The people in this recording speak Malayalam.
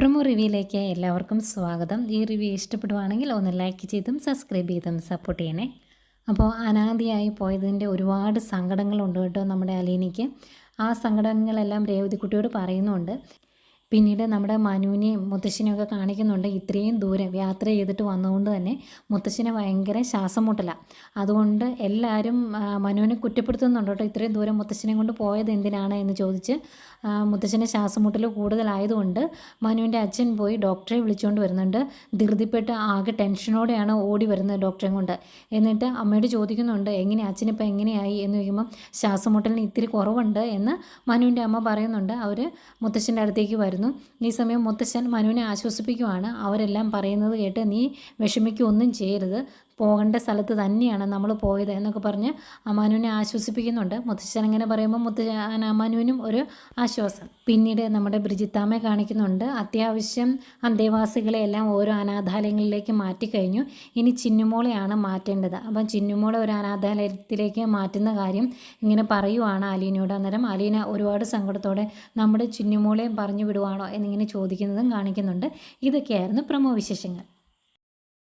പ്രൊമോ റിവ്യൂയിലേക്ക് എല്ലാവർക്കും സ്വാഗതം. ഈ റിവ്യൂ ഇഷ്ടപ്പെടുവാണെങ്കിൽ ഒന്ന് ലൈക്ക് ചെയ്തും സബ്സ്ക്രൈബ് ചെയ്തും സപ്പോർട്ട് ചെയ്യണേ. അപ്പോൾ അനാദിയായി പോയതിന്റെ ഒരുപാട് സങ്കടങ്ങളുണ്ട് കേട്ടോ നമ്മുടെ അലീനയ്ക്ക്. ആ സങ്കടങ്ങളെല്ലാം രേവതിക്കുട്ടിയോട് പറയുന്നുണ്ട്. പിന്നീട് നമ്മുടെ മനുവിനെയും മുത്തശ്ശിനെയും ഒക്കെ കാണിക്കുന്നുണ്ട്. ഇത്രയും ദൂരം യാത്ര ചെയ്തിട്ട് വന്നതുകൊണ്ട് തന്നെ മുത്തശ്ശിനെ ഭയങ്കര ശ്വാസം മുട്ടലാണ് അതുകൊണ്ട് എല്ലാവരും മനുവിനെ കുറ്റപ്പെടുത്തുന്നുണ്ട് കേട്ടോ. ഇത്രയും ദൂരം മുത്തശ്ശനെ കൊണ്ട് പോയത് എന്തിനാണ് എന്ന് ചോദിച്ച് ആ, ശ്വാസം മുട്ടൽ കൂടുതലായതുകൊണ്ട് മനുവിന്റെ അച്ഛൻ പോയി ഡോക്ടറെ വിളിച്ചുകൊണ്ട് വരുന്നുണ്ട്. ധൃതിപ്പെട്ട് ആകെ ടെൻഷനോടെയാണ് ഓടി വരുന്നത് ഡോക്ടറെ കൊണ്ട്. എന്നിട്ട് അമ്മയോട് ചോദിക്കുന്നുണ്ട് എങ്ങനെ അച്ഛനിപ്പോൾ എങ്ങനെയായി? എന്ന് ചോദിക്കുമ്പം ശ്വാസം മുട്ടലിന് ഇത്തിരി കുറവുണ്ട് എന്ന് മനുവിന്റെ അമ്മ പറയുന്നുണ്ട്. അവർ മുത്തശ്ശന്റെ അടുത്തേക്ക് വരുന്നു. ഈ സമയം മുത്തശ്ശൻ മനുവിനെ ആശ്വസിപ്പിക്കുവാണ്. അവരെല്ലാം പറയുന്നത് കേട്ട് നീ വിഷമിക്കൊന്നും ചെയ്യരുത്. പോകേണ്ട സ്ഥലത്ത് തന്നെയാണ് നമ്മൾ പോയത് എന്നൊക്കെ പറഞ്ഞ് അമാനുവിനെ ആശ്വസിപ്പിക്കുന്നുണ്ട്. മുത്തശ്ശൻ അങ്ങനെ പറയുമ്പോൾ മുത്ത അമാനുവിനും ഒരു ആശ്വാസം. പിന്നീട് നമ്മുടെ ബ്രിജിത്താമ്മ കാണിക്കുന്നുണ്ട് അത്യാവശ്യം അന്തേവാസികളെ എല്ലാം ഓരോ അനാഥാലയങ്ങളിലേക്ക് മാറ്റിക്കഴിഞ്ഞു ഇനി ചിന്നുമോളെയാണ് മാറ്റേണ്ടത്. അപ്പം ചിന്നുമോളെ ഒരു അനാഥാലയത്തിലേക്ക് മാറ്റുന്ന കാര്യം ഇങ്ങനെ പറയുവാണ് അലീനയോട് അന്നേരം. അലീന ഒരുപാട് സങ്കടത്തോടെ നമ്മുടെ ചിന്നുമോളെയും പറഞ്ഞു വിടുവാണോ എന്നിങ്ങനെ ചോദിക്കുന്നതും കാണിക്കുന്നുണ്ട്. ഇതൊക്കെയായിരുന്നു പ്രമോ വിശേഷങ്ങൾ.